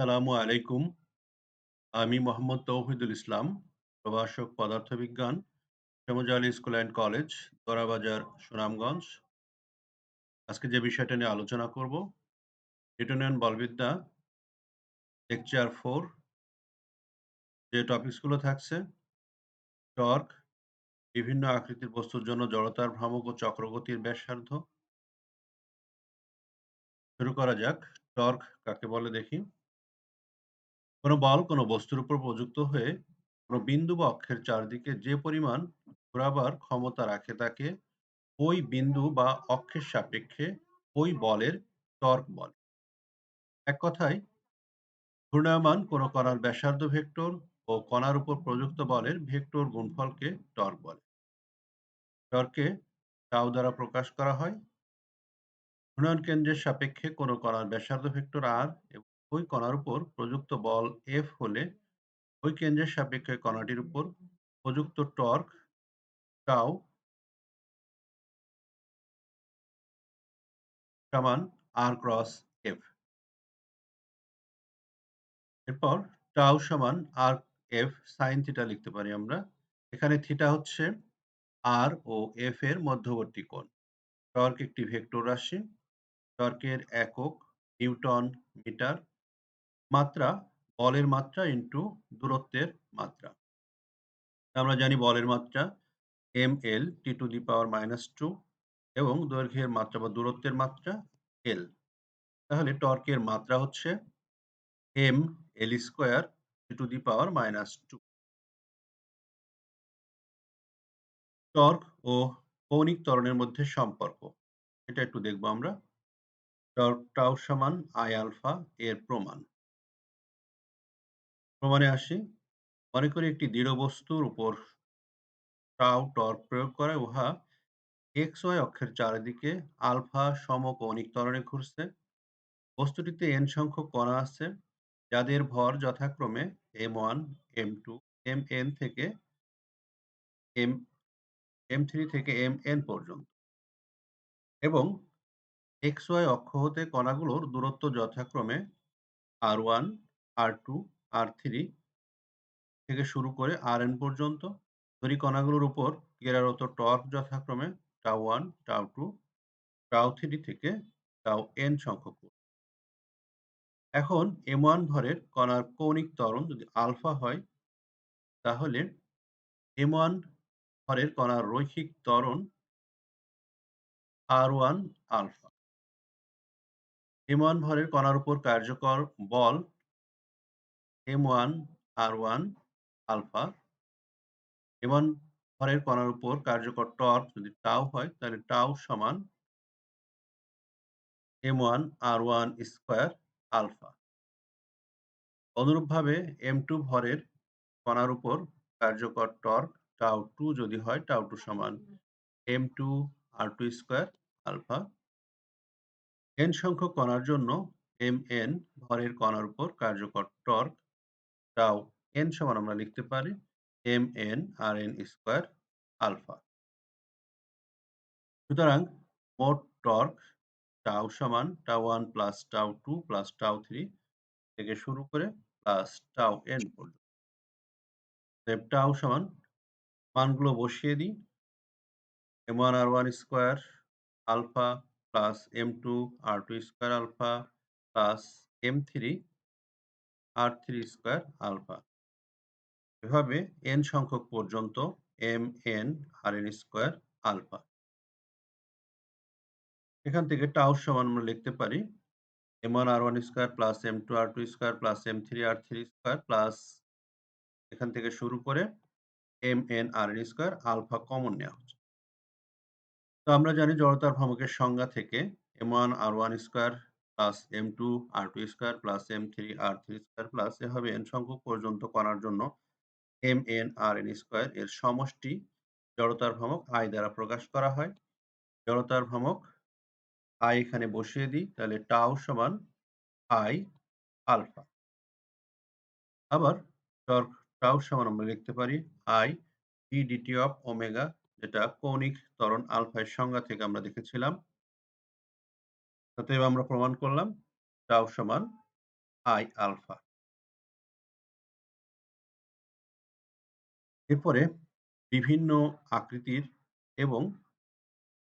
আসসালামু আলাইকুম। আমি মোহাম্মদ তৌহিদুল ইসলাম, প্রভাষক পদার্থবিজ্ঞান, Ali school and college, Dorabazar, Sunamganj. আজকে যে বিষয়টা নিয়ে আলোচনা করব, নিউটনিয়ান বলবিদ্যা লেকচার ফোর যে টপিকসগুলো থাকছে টর্ক, বিভিন্ন আকৃতির বস্তুর জন্য জড়তার ভ্রামক ও চক্রগতির ব্যাসার্ধ। শুরু করা যাক। টর্ক কাকে বলে দেখি। কোনো বল কোনো বস্তুর উপর প্রযুক্ত হয়ে কোনো বিন্দু বা অক্ষের চারদিকে যে পরিমাণ ঘোরাবার ক্ষমতা রাখে তাকে ওই বিন্দু বা অক্ষের সাপেক্ষে ওই বলের টর্ক বলে। এক কথায়, ঘূর্ণায়মান কোনো কণার ব্যাসার্ধ ভেক্টর ও কণার উপর প্রযুক্ত বলের ভেক্টর গুণফলকে টর্ক বলে। টর্কে টাউ দ্বারা প্রকাশ করা হয়। ঘূর্ণায়ন কেন্দ্রের সাপেক্ষে কোনো কণার ব্যাসার্ধ ভেক্টর আর এবং ওই কণার উপর প্রযুক্ত বল এফ হলে ওই কেন্দ্রের সাপেক্ষে কণাটির উপর প্রযুক্ত টর্ক টাউ সমান আর ক্রস এফ এরপর টাউ সমান আর এফ সাইন থিটা লিখতে পারি আমরা। এখানে থিটা হচ্ছে আর ও এফ এর মধ্যবর্তী কোণ। টর্ক একটি ভেক্টর রাশি। টর্কের একক নিউটন মিটার। মাত্রা, বলের মাত্রা ইন্টু দূরত্বের মাত্রা। আমরা জানি বলের মাত্রা M L T to the power minus two এবং দৈর্ঘ্যের মাত্রা বা দূরত্বের মাত্রা এল তাহলে টর্কের মাত্রা হচ্ছে M L square T to the power minus two torque ও কৌণিক ত্বরণের মধ্যে সম্পর্ক, এটা একটু দেখব আমরা। টর্ক টাউ সমান আই আলফা এর প্রমাণ। প্রমাণে আসি। মনে করি একটি দৃঢ় বস্তুর উপর টাউ টর্ক প্রয়োগ করে। উহা এক্স ওয়াই অক্ষের চারিদিকে আলফা সমকৌণিক ত্বরণে ঘুরছে। বস্তুটিতে এন সংখ্যক কণা আছে, যাদের ভর যথাক্রমে M one, M two, M N থেকে এম এম থ্রি থেকে এম এন পর্যন্ত। এবং এক্স ওয়াই অক্ষ হতে কণাগুলোর দূরত্ব যথাক্রমে R one, R two R three থেকে শুরু করে আর এন পর্যন্ত। ধরি কণাগুলোর উপর ক্রিয়ারত টর্ক যথাক্রমে tau one tau two tau three থেকে টাউ এন সংখ্যক এখন এম ওয়ান ভরের কণার কৌণিক ত্বরণ যদি আলফা হয়, তাহলে এম ওয়ান ভরের কণার রৈখিক ত্বরণ R one alpha. M one ভরের কণার উপর কার্যকর বল M one R one alpha. M one ভরের কণার উপর কার্যকর টর্ক যদি টাউ হয়, তাহলে টাউ সমান M one R one square alpha. অনুরূপভাবে এম টু ভরের কণার উপর কার্যকর টর্ক টাউ টু যদি হয় টাউ টু সমান M two R two square alpha. N সংখ্যক কণার জন্য এম এন ভরের কণার উপর কার্যকর টর্ক টাউ এন সমান আমরা লিখতে পারি M N R N square alpha. সুতরাং মোট টর্ক টাউ সমান tau one plus tau two plus tau three থেকে শুরু করে প্লাস টাউ এন পর্যন্ত। টাউ সমান মানগুলো বসিয়ে দিই। M one, R one square alpha plus M two, R two square alpha plus M three R three square alpha এভাবে N সংখ্যক পর্যন্ত M N R N square alpha এখান থেকে টাউ সমান আমরা লিখতে পারি M one R one square plus M two R two square plus M three R three square plus এখান থেকে শুরু করে M N R N square alpha common নেওয়া হচ্ছে। তো আমরা জানি জড়তার ভ্রমকের সংজ্ঞা থেকে M one R one square plus M two R two square plus M three R three square plus এভাবে এন সংখ্যক পর্যন্ত করার জন্য M N R N square এর সমষ্টি জড়তার আই দ্বারা প্রকাশ করা হয়। জড়তার ভ্রামক আই এখানে বসিয়ে দিই, তাহলে টাউ সমান আই আলফা আবার টর্ক সমান আমরা লিখতে পারি I D DT of omega যেটা কৌণিক ত্বরণ আলফার সংজ্ঞা থেকে আমরা দেখেছিলাম। অতএব আমরা প্রমাণ করলাম টাউ সমান আই আলফা। এরপরে বিভিন্ন আকৃতির এবং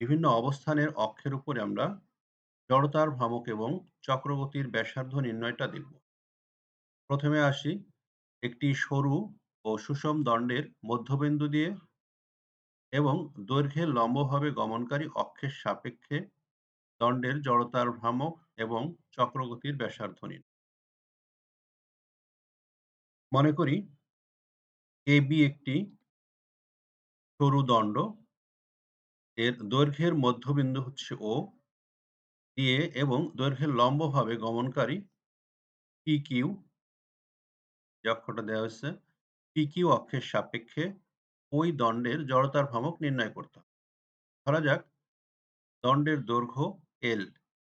বিভিন্ন অবস্থানের অক্ষের উপরে আমরা জড়তার ভ্রামক এবং চক্রবর্তীর ব্যাসার্ধ নির্ণয়টা দেখব। প্রথমে আসি একটি সরু ও সুষম দণ্ডের মধ্যবিন্দু দিয়ে এবং দৈর্ঘ্যের লম্বভাবে গমনকারী অক্ষের সাপেক্ষে দণ্ডের জড়তার ভ্রামক এবং চক্রগতির ব্যাসার্ধ। মনে করি AB একটি সরু দণ্ড। এর দৈর্ঘ্যের মধ্যবিন্দু হচ্ছে O দিয়ে এবং দৈর্ঘ্যের লম্বভাবে গমনকারী PQ যে অক্ষরটা দেওয়া হয়েছে PQ অক্ষের সাপেক্ষে ওই দণ্ডের জড়তার ভ্রামক নির্ণয় করতে হবে। ধরা যাক, দণ্ডের দৈর্ঘ্য L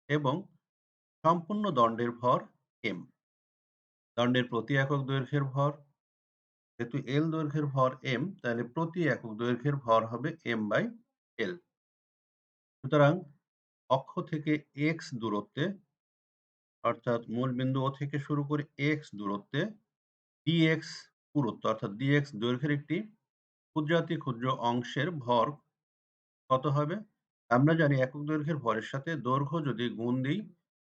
এবং সম্পূর্ণ দণ্ডের ভর M। দণ্ডের প্রতি একক দৈর্ঘ্যের ভর যেহেতু L দৈর্ঘ্যের ভর M তাহলে প্রতি একক দৈর্ঘ্যের ভর হবে M বাই L। সুতরাং অক্ষ থেকে x দূরত্বে, অর্থাৎ মূল বিন্দু O থেকে শুরু করে x দূরত্বে, dx পুরুত্ব, অর্থাৎ dx দৈর্ঘ্যের একটি ক্ষুদ্রাতি ক্ষুদ্র অংশের ভর কত হবে? আমরা জানি একক দৈর্ঘ্যের ভরের সাথে দৈর্ঘ্য যদি গুণ দিই,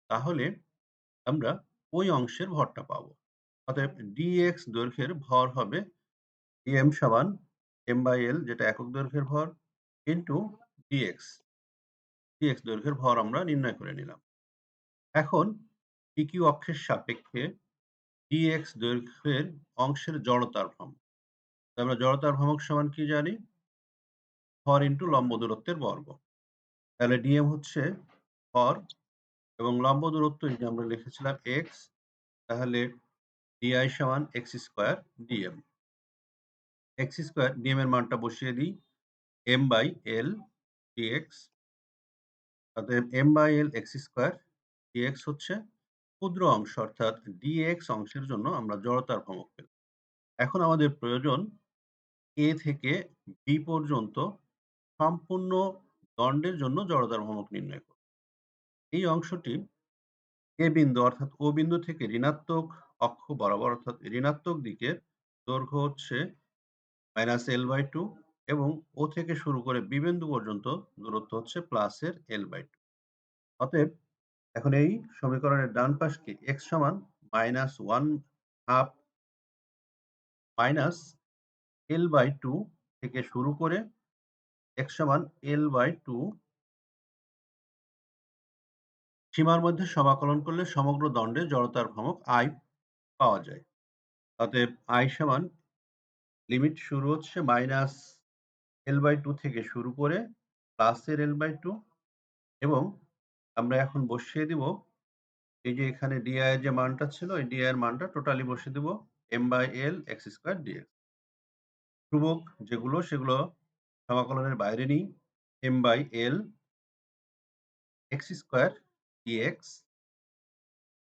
তাহলে আমরা ওই অংশের ভরটা পাব অতএব dx দৈর্ঘ্যের ভর হবে এম সমান এম বাই এল যেটা একক দৈর্ঘ্যের ভর ইন্টু dx dx দৈর্ঘ্যের ভর আমরা নির্ণয় করে নিলাম। এখন PQ অক্ষের সাপেক্ষে dx দৈর্ঘ্যের অংশের জড়তার ভ্রামক। আমরা জড়তার ভ্রামক সমান কি জানি? ভর ইন্টু লম্ব দূরত্বের বর্গ। তাহলে ডিএম হচ্ছে ভর এবং লম্ব দূরত্ব এই যে আমরা লিখেছিলাম এক্স তাহলে ডিআই সমান x square dm। x square dm এর মানটা বসিয়ে দিই এম বাই l dx, অতএব M by l x square dx হচ্ছে ক্ষুদ্র অংশ, অর্থাৎ dx অংশের জন্য আমরা জড়তার ভ্রামক পেলাম। এখন আমাদের প্রয়োজন এ থেকে বি পর্যন্ত সম্পূর্ণ দণ্ডের জন্য জড়তার ভ্রামক নির্ণয় করব। এই অংশটি এ বিন্দু অর্থাৎ ও বিন্দু থেকে ঋণাত্মক অক্ষ বরাবর অর্থাৎ ঋণাত্মক দিকের দৈর্ঘ্য হচ্ছে মাইনাস এল বাই টু এবং ও থেকে শুরু করে B বিন্দু পর্যন্ত দূরত্ব হচ্ছে প্লাস এর l বাই টু। অতএব এখন এই সমীকরণের ডান পাশকে x সমান minus one half minus L by two থেকে শুরু করে x সমান l বাই টু সীমার মধ্যে সমাকলন করলে সমগ্র দণ্ডের জড়তার ভ্রামক I পাওয়া যায়। অতএব I সমান লিমিট শুরু হচ্ছে মাইনাস l বাই টু থেকে শুরু করে প্লাস এর l বাই টু এবং আমরা এখন বসিয়ে দিব এই যে এখানে di এর যে মানটা ছিল, এই di এর মানটা টোটালি বসিয়ে দিব m by l x square dx। ধ্রুবক যেগুলো, সেগুলো সমাকলনের বাইরে নিই। M by l x square dx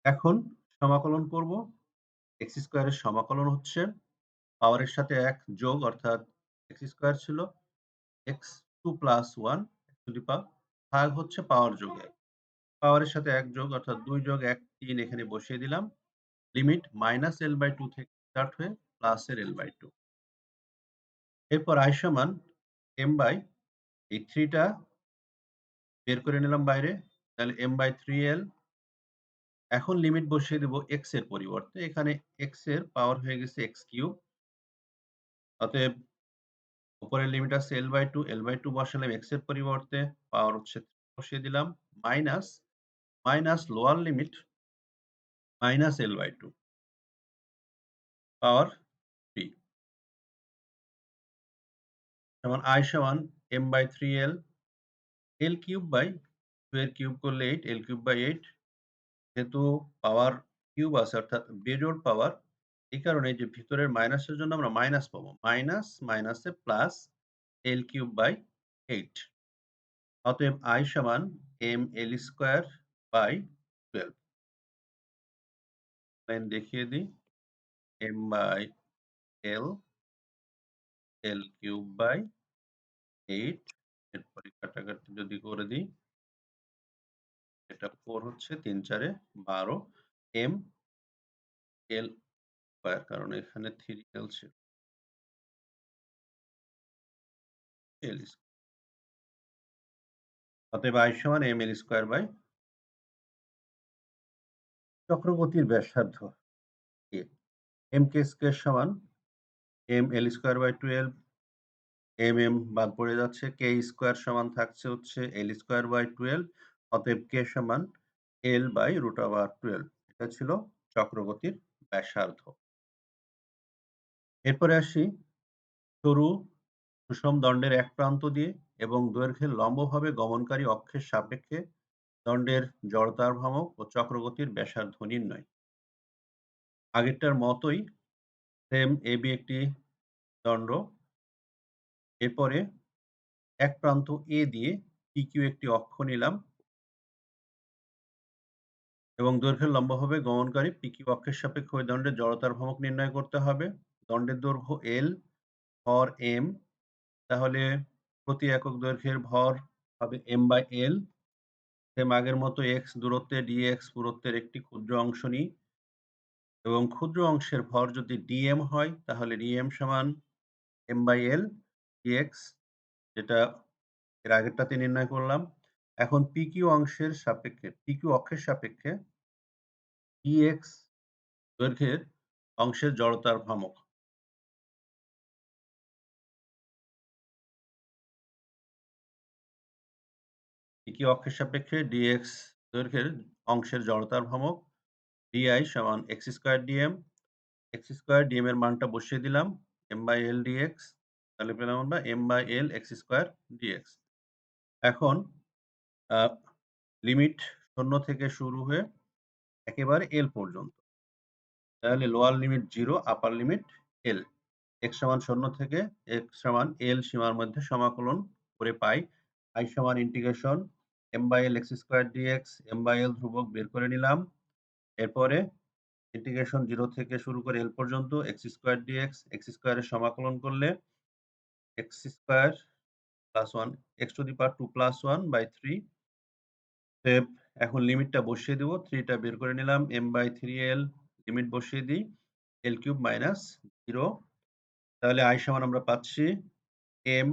এখন সমাকলন করব। X স্কয়ারের সমাকলন হচ্ছে পাওয়ারের সাথে এক যোগ, অর্থাৎ x স্কয়ার ছিল x টু প্লাস ওয়ান ভাগ হচ্ছে পাওয়ার যোগ। 1 পাওয়ারের সাথে 1 যোগ, অর্থাৎ 2 যোগ 1 3 এখানে বসিয়ে দিলাম। Limit minus L by two থেকে স্টার্ট হয়ে প্লাস এর l বাই টু এরপর i সমান m বাই এই থ্রিটা বের করে নিলাম বাইরে, তাহলে m বাই থ্রি এল এখন লিমিট বসিয়ে দেব x এর পরিবর্তে, এখানে x এর পাওয়ার হয়ে গেছে x কিউব অতএব উপরের লিমিট আছে l by two L by two বসালাম x এর পরিবর্তে পাওয়ার হচ্ছে বসিয়ে দিলাম minus minus lower limit minus L by two power যেমন আই সমান M by three L L cube by two এর কিউব করলে eight L cube by eight যেহেতু পাওয়ার কিউব আছে, অর্থাৎ বেজোড় পাওয়ার এই কারণে যে ভিতরের মাইনাসের জন্য আমরা মাইনাস পাবো। মাইনাস মাইনাসে plus L cube by eight অতএব আই সমান M L square by twelve line দেখিয়ে দিই। M by L L cube by eight এরপরে কাটাকাটি যদি করে দিই, এটা ফোর হচ্ছে তিন চারে বারো এম এল স্কয়ার কারণ এখানে 3l ছিল। এল। অতএব I সমান ml স্কয়ার বাই চক্রগতির ব্যাসার্ধ m k স্কয়ার সমান ml square by twelve M M বাদ পড়ে যাচ্ছে কে স্কোয়ার সমান থাকছে হচ্ছে l স্কোয়ার বাই 12 অতএব কে সমান এল বাই রুট ওভার 12 এটা ছিল চক্রগতির ব্যাসার্ধ। এরপরে আসি সরু সুষম দণ্ডের এক প্রান্ত দিয়ে এবং দৈর্ঘ্যের লম্বভাবে গমনকারী অক্ষের সাপেক্ষে দণ্ডের জড়তার ভ্রামক ও চক্রগতির ব্যাসার্ধ নির্ণয়। আগেরটার মতোই সেম এবি একটি দণ্ড। এরপরে এক প্রান্ত এ দিয়ে PQ একটি অক্ষ নিলাম। এবং দৈর্ঘ্যের লম্বভাবে গমনকারী PQ অক্ষের সাপেক্ষে দণ্ডের জড়তার ভ্রামক নির্ণয় করতে হবে। দণ্ডের দৈর্ঘ্য L, ভর m তাহলে প্রতি একক দৈর্ঘ্যের ভর হবে m/l সেম আগের মতো x দূরত্বে dx পুরুত্বের একটি ক্ষুদ্র অংশ নিই। এবং ক্ষুদ্র অংশের ভর যদি dm হয়, তাহলে dm সমান m/l dx, যেটা এর আগেরটাতে নির্ণয় করলাম। এখন পিকিউ অংশের সাপেক্ষে পিকিউ অক্ষের সাপেক্ষে dx দৈর্ঘ্যের অংশের জড়তার ভ্রামক। PQ অক্ষের সাপেক্ষে dx দৈর্ঘ্যের অংশের জড়তার ভ্রামক di সমান x square dm, x square dm এর মানটা বসিয়ে দিলাম এম m/l dx, তাহলে পেলাম আমরা m/l x স্কয়ার dx এখন লিমিট শূন্য থেকে শুরু হয়ে একেবারে এল পর্যন্ত। তাহলে lower limit zero upper limit L x সমান 0 থেকে x সমান এল সীমার মধ্যে সমাকলন করে পাই আই সমান integration m/l x square M by L ধ্রুবক বের করে নিলাম। এরপরে ইন্টিগ্রেশন জিরো থেকে শুরু করে এল পর্যন্ত x স্কয়ার dx, x স্কয়ারের সমাকলন করলে X square plus one X to the power two plus one by 3 অতএব এখন লিমিটটা বসিয়ে দেব থ্রিটা বের করে নিলাম M by three L limit বসিয়ে দিই এল কিউব মাইনাস জিরো তাহলে i সমান আমরা পাচ্ছি M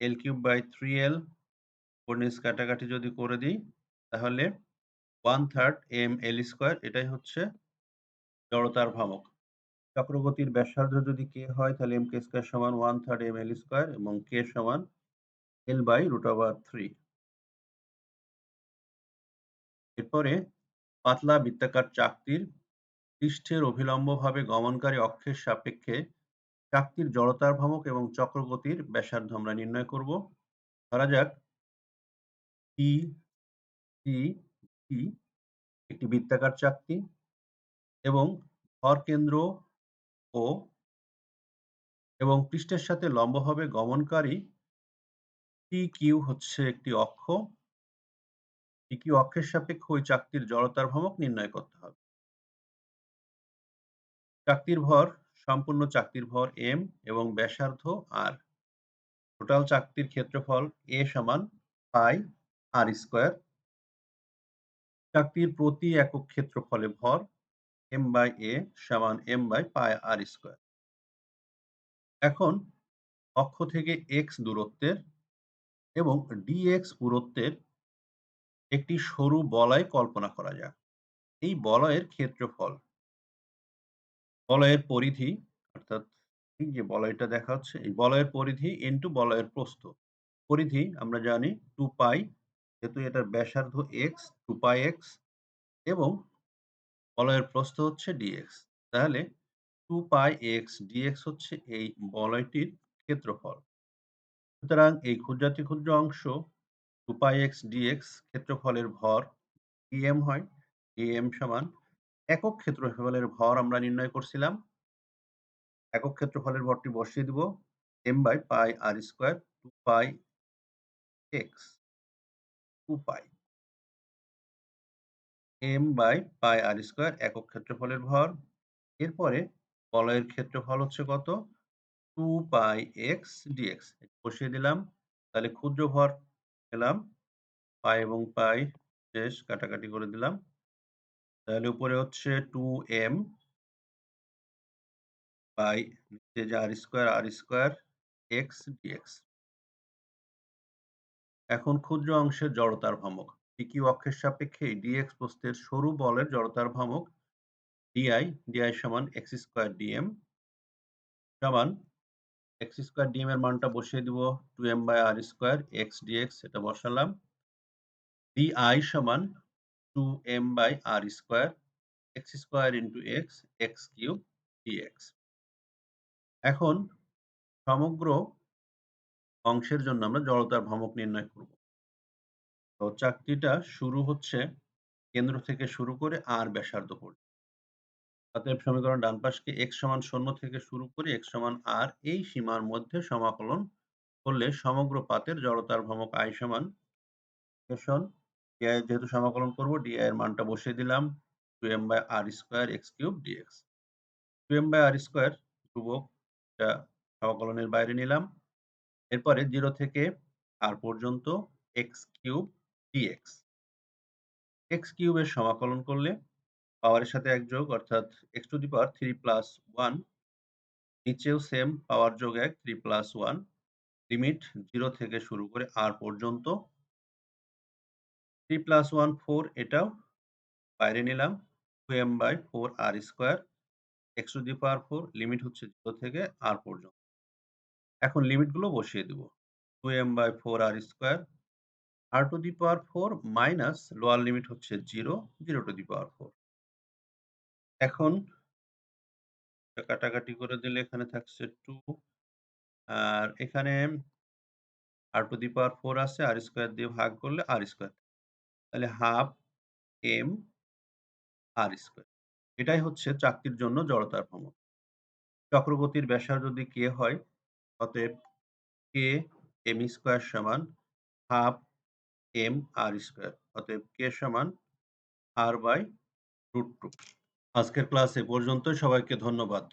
L cube by 3l উপর নিচ কাটাকাটি যদি করে দিই, তাহলে 1/3 এম এল স্কোয়ার এটাই হচ্ছে জড়তার ভ্রামক। চক্রগতির ব্যাসার্ধ যদি কে হয় তাহলে এম কে স্কোয়ার সমান one third M L square এবং কে সমান এল বাই রুট ওভার 3 এরপরে পাতলা বৃত্তাকার চাকতির পৃষ্ঠের অভিলম্বভাবে গমনকারী অক্ষের সাপেক্ষে চাকতির জড়তার ভ্রামক এবং চক্রগতির ব্যাসার্ধ আমরা নির্ণয় করব। ধরা যাক P, C, D একটি বৃত্তাকার চাকতি এবং ভর কেন্দ্র O এবং পৃষ্ঠের সাথে লম্বভাবে গমনকারী টি কিউ হচ্ছে একটি অক্ষ। PQ অক্ষের সাপেক্ষে ওই চাকতির জড়তার ভ্রামক নির্ণয় করতে হবে। চাকতির ভর সম্পূর্ণ চাকতির ভর এম এবং ব্যাসার্ধ আর টোটাল চাকতির ক্ষেত্রফল এ সমান পাই আর স্কয়ার। চাকতির প্রতি একক ক্ষেত্রফলে ভর m বাই a সমান m by pi r square. এখন অক্ষ থেকে x দূরত্বের এবং dx পুরুত্বের একটি সরু বলয় কল্পনা করা যাক। এই বলয়ের ক্ষেত্রফল, বলয়ের পরিধি, অর্থাৎ এই যে বলয়টা দেখা যাচ্ছে, এই বলয়ের পরিধি ইনটু বলয়ের প্রস্থ। পরিধি আমরা জানি টু পাই যেহেতু এটার ব্যাসার্ধ x 2 পাই এক্স এবং বলয়ের প্রস্থ হচ্ছে dx তাহলে টু পাই x dx হচ্ছে এই বলয়টির ক্ষেত্রফল। সুতরাং এই ক্ষুদ্রাতি ক্ষুদ্র অংশ 2 পাই x dx ক্ষেত্রফলের ভর dm হয় dm সমান একক ক্ষেত্রফলের ভর আমরা নির্ণয় করছিলাম। একক ক্ষেত্রফলের ভরটি বসিয়ে দিব M by pi R square two pi x 2 pi m by pi r square একক ক্ষেত্রফলের ভর। এরপরে বলয়ের ক্ষেত্রফল হচ্ছে কত? 2 পাই x dx বসিয়ে দিলাম। তাহলে ক্ষুদ্র ভর পেলাম পাই এবং পাই শেষ কাটাকাটি করে দিলাম। তাহলে উপরে হচ্ছে 2m বাই নিচে যে R square R square X dx এখন ক্ষুদ্র অংশের জড়তার ভ্রামক পিকিউ অক্ষের সাপেক্ষে ডিএক্স প্রস্থের সরু বলের জড়তার ভ্রামক ডিআই ডিআই সমান এক্স স্কয়ার ডিএম সমান এক্স স্কয়ার ডিএম এর মানটা বসিয়ে দিব two M by R square X dx এটা বসালাম। ডিআই সমান two M by R square X square into X X cube dx এখন সমগ্র অংশের জন্য আমরা জড়তার ভ্রামক নির্ণয় করব। তো চাকতিটা শুরু হচ্ছে কেন্দ্র থেকে শুরু করে আর ব্যাসার্ধ পর্যন্ত। অতএব সমীকরণ ডান পাশকে x সমান শূন্য থেকে শুরু করে x সমান r এই সীমার মধ্যে সমাকলন করলে সমগ্র পাতের জড়তার ভ্রামক i সমান যেহেতু সমাকলন করব di এর মানটা বসিয়ে দিলাম 2m by r square x cube dx 2m by r square ধ্রুবক সমাকলনের বাইরে নিলাম। এরপরে 0 থেকে r পর্যন্ত x কিউব dx x কিউবের সমাকলন করলে পাওয়ারের সাথে এক যোগ, অর্থাৎ x to the power 3 plus 1 নিচেও সেম পাওয়ার যোগ এক 3 প্লাস 1 লিমিট 0 থেকে শুরু করে r পর্যন্ত। 3 প্লাস 1 4 এটাও বাইরে নিলাম 2m by 4 r square x to the power 4 limit হচ্ছে 0 থেকে r পর্যন্ত। এখন লিমিটগুলো বসিয়ে দেব। 2m by four R square R to the power four minus lower limit হচ্ছে 0 0 টু দি পাওয়ার ফোর এখন কাটাকাটি করে দিলে এখানে থাকছে টু আর এখানে আর টু দি পাওয়ার ফোর আছে আর স্কোয়ার দিয়ে ভাগ করলে আর স্কোয়ার তাহলে হাফ এম আর স্কোয়ার এটাই হচ্ছে চাকতির জন্য জড়তার ভ্রমণ চক্রগতির ব্যাসার্ধ যদি কে হয় অতএব কে এম স্কোয়ার সমান হাফ এম আর স্কোয়ার অতএব কে সমান আর বাই রুট টু আজকের ক্লাস এ পর্যন্ত সবাইকে ধন্যবাদ।